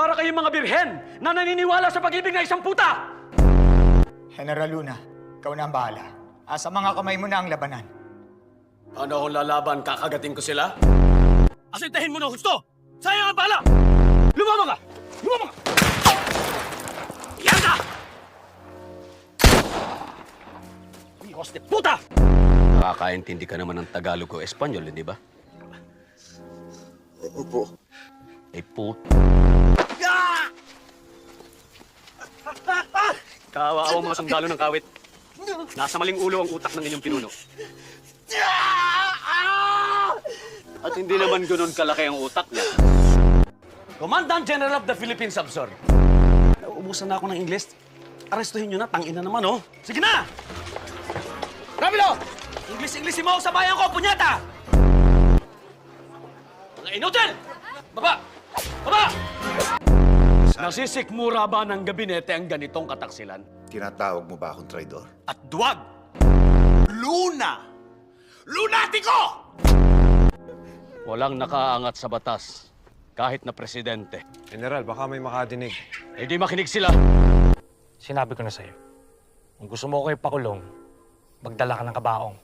Para kayong mga birhen na naniniwala sa pag-ibig ng isang puta! General Luna, ikaw na ang bahala. Asa mga kamay mo na ang labanan. Ano akong lalaban? Kakagatin ko sila? Asintahin mo na gusto! Sayang ang bala! Lumama ka! Lumama ka! Yan ka! Hijos de puta! Nakakaintindi ka naman ng Tagalog o Espanyol, hindi ba? Opo. Ay put... Kawaawang mga sundalo ng kawit. Nasa maling ulo ang utak ng inyong pinuno. At hindi naman ganun kalaki ang utak niya. Commandant General of the Philippine Subsor. Nauubusan na ako ng English. Arestuhin nyo na, tangina naman, oh. Sige na! Ramilo! English-English mo ako sa bayan ko, punyata! Mga inutil! Baba! Baba! Nasisikmura ba ng gabinete ang ganitong kataksilan? Tinatawag mo ba akong traidor? At duwag! Luna! Lunatiko! Walang nakaangat sa batas, kahit na presidente. General, baka may makadinig. Eh di makinig sila. Sinabi ko na sa'yo, kung gusto mo ko ipakulong, magdala ka ng kabaong.